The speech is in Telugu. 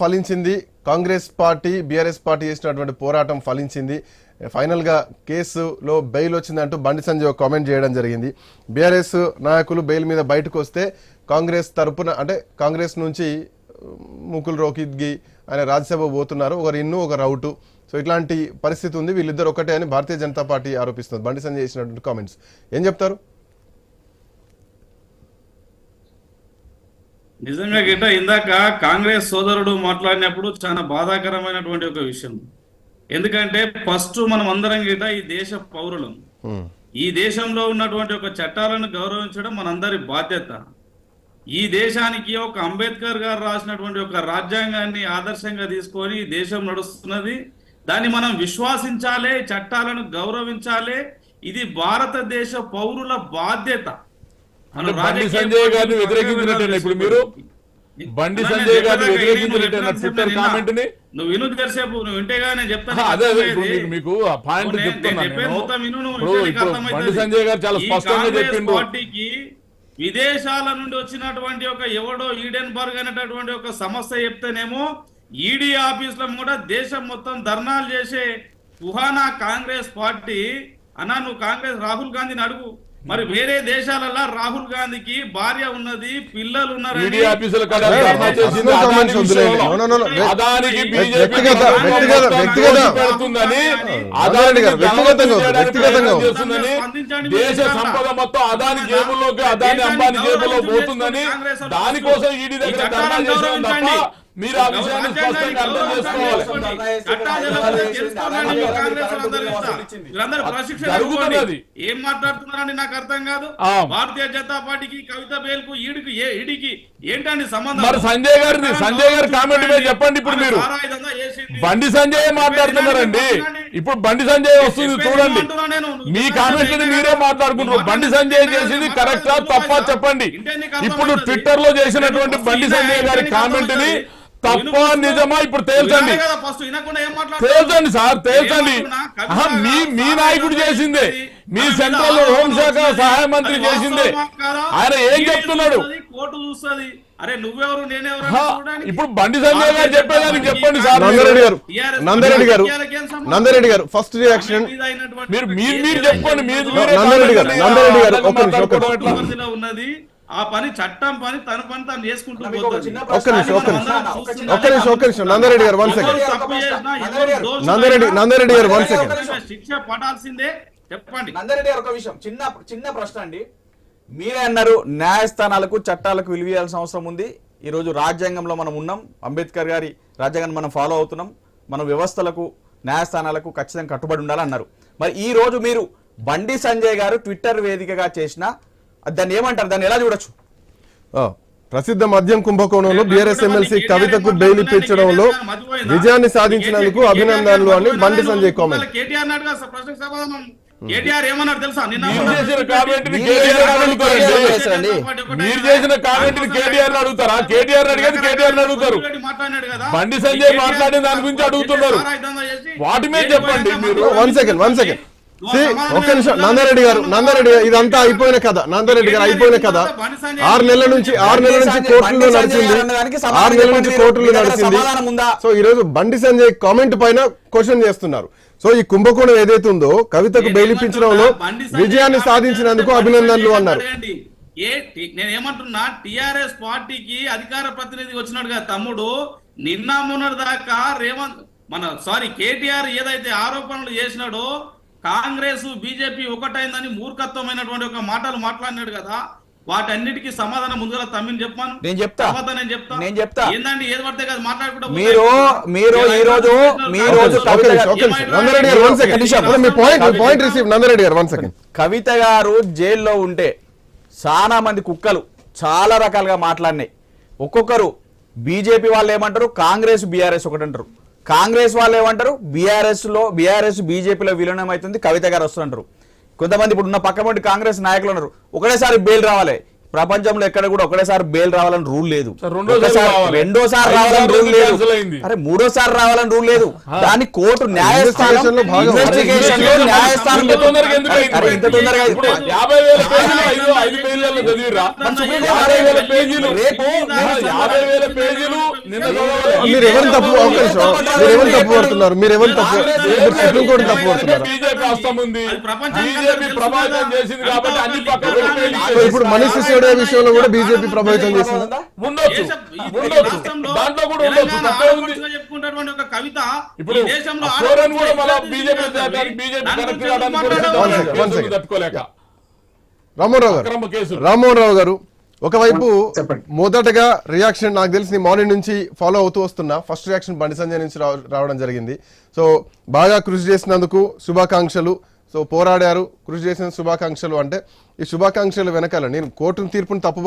ఫలించింది. కాంగ్రెస్ పార్టీ బీఆర్ఎస్ పార్టీ చేసినటువంటి పోరాటం ఫలించింది. ఫైనల్గా కేసులో బెయిల్ వచ్చిందంటూ బండి సంజయ్ ఒక కామెంట్ చేయడం జరిగింది. బీఆర్ఎస్ నాయకులు బెయిల్ మీద బయటకు వస్తే కాంగ్రెస్ తరపున అంటే కాంగ్రెస్ నుంచి ముకుల్ రోకిద్గి అనే రాజ్యసభ పోతున్నారు. ఒకరు ఇన్ను ఒక రౌటు సో ఇట్లాంటి పరిస్థితి ఉంది. వీళ్ళిద్దరు ఒకటే అని భారతీయ జనతా పార్టీ ఆరోపిస్తుంది బండి సంజయ్ చేసినటువంటి కామెంట్స్. ఏం చెప్తారు? నిజంగా గిట్ట ఇందాక కాంగ్రెస్ సోదరుడు మాట్లాడినప్పుడు చాలా బాధాకరమైనటువంటి ఒక విషయం. ఎందుకంటే ఫస్ట్ మనం అందరం గిట ఈ దేశ పౌరులం. ఉమ్, ఈ దేశంలో ఉన్నటువంటి ఒక చట్టాలను గౌరవించడం మనందరి బాధ్యత. ఈ దేశానికి ఒక అంబేద్కర్ గారు రాసినటువంటి ఒక రాజ్యాంగాన్ని ఆదర్శంగా తీసుకొని ఈ దేశం నడుస్తున్నది. దాన్ని మనం విశ్వాసించాలి చట్టాలను గౌరవించాలి. ఇది భారతదేశ పౌరుల బాధ్యత. బండి సంజయ్ గారిని వ్యతిరేకించినట్టేనా ఇప్పుడు మీరు? బండి సంజయ్ గారిని వ్యతిరేకించినట్టేనా ట్విట్టర్ కామెంట్ని? నువ్వు విను తెరిసేపు నువ్వు వింటేగా నేను చెప్తాను అదే ఇప్పుడు. మీకు- ఆ పాయింట్ నేను- నేను చెప్తున్నా ఇప్పుడు ఇప్పుడు. బండి సంజయ్ గారు చాలా స్పష్టంగా చెప్పిండు విదేశాల నుండి వచ్చినటువంటి ఒక ఎవడో ఈడెన్బర్గ్ అనేటటువంటి ఒక సమస్య చెప్తేనేమో ఈడీ ఆఫీస్లో కూడా దేశం మొత్తం ధర్నాలు చేసే కుహానా కాంగ్రెస్ పార్టీ అన్నా నువ్వు కాంగ్రెస్ రాహుల్ గాంధీని అడుగు మరి వేరే దేశాలలో రాహుల్ గాంధీకి భార్య ఉన్నది పిల్లలు. చేస్తుందని దేశ సంపద మొత్తం అదాని జేబుల్లోకి అదాని అంబానీ జేబులో పోతుందని దానికోసం ఈడీ దగ్గర మీరు ఆ విషయాన్ని స్పష్టంగా అర్థం చేసుకోవాలి. ఏం మాట్లాడుతున్నారని నాకు అర్థం కాదు. భారతీయ జనతా పార్టీకి కవిత బేల్కు ఈడికి ఏ ఈడికి ఏంటండి సంబంధం మరి సంజయ్ గారిది సంజయ్ గారి కామెంట్ మీద చెప్పండి ఇప్పుడు మీరు. బండి సంజయ్ మాట్లాడుతున్నారండి. ఇప్పుడు బండి సంజయ్ వస్తుంది చూడండి. మీ కామెంట్ మీరే మాట్లాడుకుంటారు బండి సంజయ్ చేసింది కరెక్టా? తప్పా? చెప్పండి. ఇప్పుడు ట్విట్టర్లో చేసినటువంటి బండి సంజయ్ గారి కామెంట్ని తప్ప నిజమా ఇప్పుడు తేల్చండి? తేల్చండి సార్ తేల్చండి. మీ మీ నాయకుడు చేసిందే. మీ సెంట్రల్ హోంశాఖ సహాయ మంత్రి చేసిందే. ఆయన ఏం చెప్తున్నాడు? కోర్టు చూస్తుంది. అరే నువ్వెవరు నేనెవరు ఆహా, అని చూడడానికి. ఇప్పుడు బండి సంజయ్ గారు చెప్పేదానికి చెప్పండి సార్. నందరెడ్డి గారు నందరెడ్డి గారు? నందరెడ్డి గారు ఫస్ట్ రియాక్షన్ మీరు మీరు మీరు చెప్పండి మీరు నందరెడ్డి గారు. నందరెడ్డి గారు, ఉన్నది. ఆ పని చట్టం పని తన పని తను చేసుకుంటూ ఒక్క నిమిషం ఒక్క మనం నిమిషం. అందరం ఒక చిన్న- ఒక్క నిమిషం ఒక్క నిమిషం. నందరెడ్డి గారు వన్ సెకండ్. నందరెడ్డి నందరెడ్డి గారు వన్ సెకండ్. శిక్ష పడాల్సిందే చెప్పండి. నందరెడ్డి గారు ఒక విషయం. చిన్న చిన్న ప్రశ్న అండి. మీరే అన్నారు న్యాయస్థానాలకు చట్టాలకు విలువేయాల్సిన అవసరం ఉంది. ఈ రోజు రాజ్యాంగంలో మనం ఉన్నాం. అంబేద్కర్ గారి రాజ్యాంగాన్ని మనం ఫాలో అవుతున్నాం. మన వ్యవస్థలకు న్యాయస్థానాలకు ఖచ్చితంగా కట్టుబడి ఉండాలన్నారు. మరి ఈ రోజు మీరు బండి సంజయ్ గారు ట్విట్టర్ వేదికగా చేసిన దాన్ని ఏమంటారు? దాన్ని ఎలా చూడొచ్చు? ఆ, ప్రసిద్ధ మద్యం కుంభకోణంలో బీఆర్ఎస్ ఎమ్మెల్సీ కవితకు బెయిల్ ఇప్పించడంలో విజయాన్ని సాధించినందుకు అభినందనలు అని బండి సంజయ్ కామెంట్. కేటీఆర్ తెలుసా? నిన్న మీరు చేసిన కేటీఆర్ అడుగుతారా? కేటీఆర్ అడిగేది కేటీఆర్ అడుగుతారు. బండి సంజయ్ మాట్లాడిన దాని గురించి అడుగుతున్నారు. వాటి మీద చెప్పండి మీరు. One second one second. ఒక్క నిమిషం. నందారెడ్డి గారు నందారెడ్డి గారు ఇదంతా అయిపోయిన కథ. నందారెడ్డి గారు అయిపోయిన కథ. ఆరు నెలల నుంచి ఆరు నెలల నుంచి కోర్టులో నడిచింది. ఆరు నెలల నుంచి కోర్టులో నడిచింది. సో ఈ రోజు బండి సంజయ్ కామెంట్ పైన క్వశ్చన్ చేస్తున్నారు. సో ఈ కుంభకోణం ఏదైతే ఉందో కవితకు బెయిల్ ఇప్పించడంలో విజయాన్ని సాధించినందుకు అభినందనలు అన్నారు. ఏ టి- నేను ఏమంటున్నా? టిఆర్ఎస్ పార్టీకి అధికార ప్రతినిధి వచ్చినాడు కదా తమ్ముడు. నిన్న మొన్నటి దాకా రేవంత్ మన సారీ కేటీఆర్ ఏదైతే ఆరోపణలు చేసినాడో కాంగ్రెస్ బీజేపీ ఒకటైందని మూర్ఖత్వమైనటువంటి ఒక మాటలు మాట్లాడినాడు కదా వాటన్నిటికీ సమాధానం ముందుగా తమ్మిని చెప్పాను నేను చెప్తా. నేను చెప్తా నేను చెప్తా. ఏందండి ఏది పడితే కదా మాట్లాడుకుంటా మీరు మీరు ఈ రోజు మీ రోజు. నందారెడ్డి గారు వన్ సెకండ్ మీ పాయింట్ పాయింట్ రిసీవ్ నందారెడ్డి గారు వన్ సెకండ్ కవిత గారు జైల్లో ఉంటే చాలా మంది కుక్కలు చాలా రకాలుగా మాట్లాడినాయి ఒక్కొక్కరు బీజేపీ వాళ్ళు ఏమంటారు కాంగ్రెస్ బీఆర్ఎస్ ఒకటి అంటారు కాంగ్రెస్ వాళ్ళు ఏమంటారు? బీఆర్ఎస్లో బీఆర్ఎస్ బీజేపీలో విలీనం అవుతుంది కవిత గారు వస్తుంటారు. కొంతమంది ఇప్పుడు ఉన్న కాంగ్రెస్ నాయకులు ఉన్నారు. ఒకటేసారి బెయిల్ రావాలి. ప్రపంచంలో ఎక్కడ కూడా ఒకటేసారి బెయిల్ రావాలని రూల్ లేదు. సార్, రెండోసారి రావాలని రూల్ లేదు. అరే మూడోసారి రావాలని రూల్ లేదు. దాని కోర్టు న్యాయస్థానం ఇంత తొందరగా. మీరు ఎవరిని తప్పు. మీరు ఎవరిని తప్పు పడుతున్నారు? మీరు ఎవరిని తప్పు మీరు సుప్రీంకోర్టు తప్పు పడుతున్నారు? ఇప్పుడు మనీష్ సిసోడియా విషయంలో కూడా బీజేపీ ప్రభావితం చేసింది. దాంట్లో కూడా చెప్పుకున్నటువంటి ఒక కవిత ఇప్పుడు ఈ దేశంలో ఆ ఫోరన్ కూడా మన ఆడపడుచుగా బీజేపీ తీసుకెళ్తారు. బీజేపీ దాని కనెక్ట్ గురించి కావడానికి మాట్లాడడం One second, one కేసులు second. తట్టుకోలేక రామ్మోహన్ రావు అక్రమ గారు కేసులు రామ్మోహన్ రావు గారు ఒకవైపు. మొదటగా రియాక్షన్ నాకు తెలిసి మార్నింగ్ నుంచి ఫాలో అవుతూ వస్తున్నా. ఫస్ట్ రియాక్షన్ బండి సంజయ్ నుంచి రావ- రావడం జరిగింది. సో బాగా కృషి చేసినందుకు శుభాకాంక్షలు. సో పోరాడారు. కృషి చేసిన శుభాకాంక్షలు అంటే ఈ శుభాకాంక్షలు వెనకాల నేను కోర్టును తీర్పును తప్పు